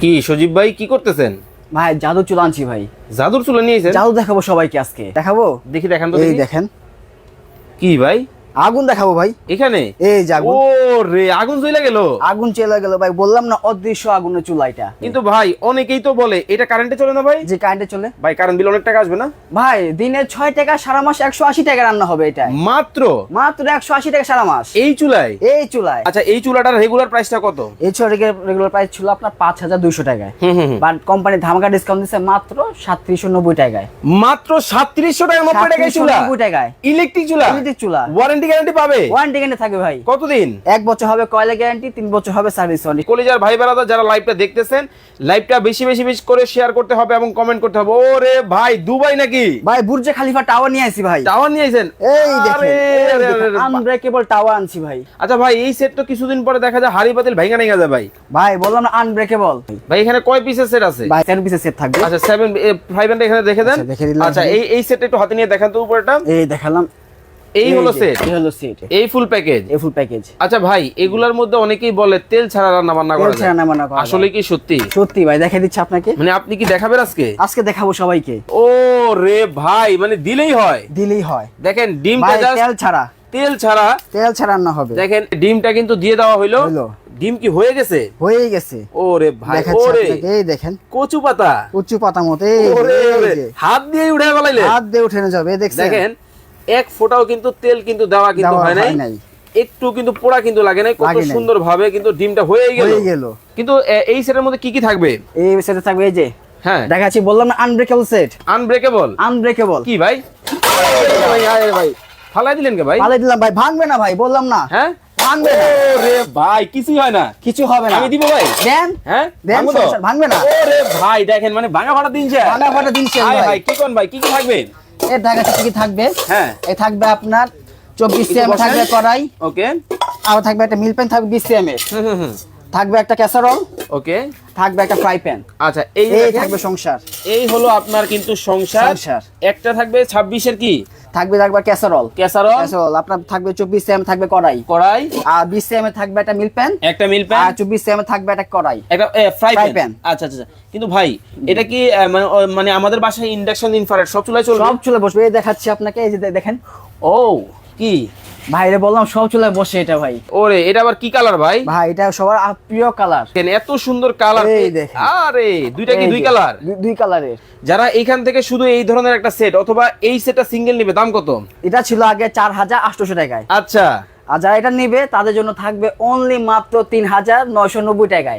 কি সজীব ভাই কি করতেছেন? ভাই জাদু চুল আনছি ভাই। জাদুর চুলে নিয়েছেন জাদু দেখাবো সবাইকে আজকে। দেখাবো? দেখি দেখান তো এই দেখি। দেখেন। কি ভাই? আগুন দেখাবো ভাই। এখানে? এই যে আগুন। ও রে আগুন জ্বলে গেল? আগুন চলে গেল ভাই বললাম না অদৃশ্য আগুনের চুলা এটা কিন্তু ভাই অনেকেই তো বলে এটা কারেন্টে চলে না ভাই? যে কারেন্টে চলে। ভাই কারেন্ট বিল অনেক টাকা আসবে না? ভাই দিনে ছয় টাকা সারা মাস একশো আশি টাকা রান্না হবে এটা। মাত্র? মাত্র একশো আশি টাকা সারা মাস। এই চুলায়? এই চুলায়। আচ্ছা এই চুলাটার রেগুলার প্রাইসটা কত? এই ছয় রেগুলার প্রাইস ছিল আপনার পাঁচ হাজার দুইশো টাকায়। হুম হুম হুম। বাট কোম্পানি ধামাকা ডিসকাউন্ট দিচ্ছে মাত্র সাতত্রিশশো নব্বই টাকায়। মাত্র সাতত্রিশশো টাকা নব্বই টাকায় চুলা? নব্বই টাকায়। ইলেকট্রিক চুলা? ইলেকট্রিক চুলা। ওয়ারেন্টি গ্যারান্টি পাবে? ওয়ারেন্টি গ্যারান্টি থাকবে ভাই। কতদিন? এক বছর হবে কয়লা গ্যারান্টি তিন বছর হবে সার্ভিস ওয়ারেন্টি কলেজার ভাই বেড়াদা যারা লাইভটা দেখতেছেন লাইভটা বেশি বেশি বেশি করে শেয়ার করতে হবে এবং কমেন্ট করতে হবে। ওরে ভাই দুবাই নাকি? ভাই বুর্জে খালিফা টাওয়ার নিয়ে আসি ভাই। টাওয়ার নিয়ে আইছেন? এই দেখেন আনব্রেকেবল টাওয়ার আনছি ভাই। আচ্ছা ভাই এই সেট তো কিছুদিন পরে দেখা যায় হাড়ি পাতিল ভাইঙ্গা নিয়ে যায় ভাই। ভাই বললাম না আনব্রেকেবল ভাই এখানে কয় পিসের সেট আছে? ভাই সেট পিসের সেট থাকবে। আচ্ছা সেভেন ফাইভ এখানে দেখে দেন। আচ্ছা, আচ্ছা। এই এই সেট একটু হাতে নিয়ে দেখান তো উপরেটা এই দেখালাম। এই হলো সেট এই হলো সেট এই ফুল প্যাকেজ এই ফুল প্যাকেজ আচ্ছা ভাই এগুলার মধ্যে অনেকেই বলে তেল ছাড়া রান্না বান্না করা তেল ছাড়া যায়। রান্না বান্না করা আসলে কি সত্যি? সত্যি ভাই দেখে দিচ্ছি আপনাকে। মানে আপনি কি দেখাবেন আজকে? আজকে দেখাবো সবাইকে। ও রে ভাই মানে দিলেই হয়। দিলেই হয়। দেখেন ডিমটা তেল ছাড়া। তেল ছাড়া তেল ছাড়া রান্না হবে। দেখেন ডিমটা কিন্তু দিয়ে দেওয়া হইল। হইল। ডিম কি হয়ে গেছে? হয়ে গেছে। ওরে ভাই ওরে এই দেখেন। কচু পাতা। কচু পাতা মতো ওরে। হাত দিয়ে উঠে গেলাইলে হাত দিয়ে উঠে যাবে দেখছেন। দেখেন এক ফোঁটাও কিন্তু তেল কিন্তু দেওয়া কিন্তু হয় নাই। একটু কিন্তু পোড়া কিন্তু লাগে নাই কত সুন্দর ভাবে কিন্তু ডিমটা হয়ে গেল। কিন্তু এই সেটের মধ্যে কি কি থাকবে? এই সেটে থাকবে এই যে হ্যাঁ। দেখাচ্ছি বললাম না আনব্রেকেবল সেট আনব্রেকেবল আনব্রেকেবল কি ভাই? ভাই আরে ভাই। ফালাই দিলেন কে ভাই? পালাই দিলাম ভাই ভাঙবে না ভাই বললাম না। হ্যাঁ? ভাঙবে না। ওরে ভাই কিছুই হয় না। কিছু হবে না। আমি দিব ভাই। দেন হ্যাঁ? দেন ভাঙবো না। ওরে ভাই দেখেন মানে ভাঙা ফাটা দিন ভাঙা ফাটা দিন ভাই ভাই। ভাই কি কোন ভাই? কি কি থাকবে? এর ঢাকা কি থাকবে? হ্যাঁ। এই থাকবে আপনার চব্বিশ সিএম থাকবে কড়াই। ওকে। আর থাকবে একটা মিল প্যান থাকবে বিশ সিএম এর। থাকবে একটা ক্যাসারল। ওকে। থাকবে একটা ফ্রাই প্যান। আচ্ছা এই থাকবে সংসার। এই হলো আপনার কিন্তু সংসার। একটা থাকবে ছাব্বিশের কি? থাকবে থাকবে ক্যাসারল। কেসারল ক্যাসারল আপনার থাকবে চব্বিশ সিএম থাকবে কড়াই। কড়াই। আর বিশ সিএম এ থাকবে একটা মিল প্যান একটা মিল আর প্যান চব্বিশ সিএম এ থাকবে একটা কড়াই। একটা ফ্রাই Fry প্যান আচ্ছা আচ্ছা আচ্ছা। কিন্তু ভাই এটা কি মানে মানে আমাদের বাসায় ইন্ডাকশন ইনফ্রারেড সব চুলায় চলবে? সব চুলে বসবে। এই দেখাচ্ছি আপনাকে এই যে দেখেন। ও কি? ভাইরে বললাম সব চুলে বসে এটা ভাই। ওরে এটা আবার কি কালার ভাই? ভাই এটা সবার প্রিয় কালার দেখেন, এত সুন্দর কালার এই দেখেন। আরে দুইটা কি দুই কালার দুই কালারের যারা এইখান থেকে শুধু এই ধরনের একটা সেট অথবা এই সেটটা সিঙ্গেল নিবে দাম কত? এটা ছিল আগে চার হাজার আটশোশো টাকায়। আচ্ছা। আর যারা এটা নিবে তাদের জন্য থাকবে অনলি মাত্র তিন হাজার নয়শো নব্বই টাকায়।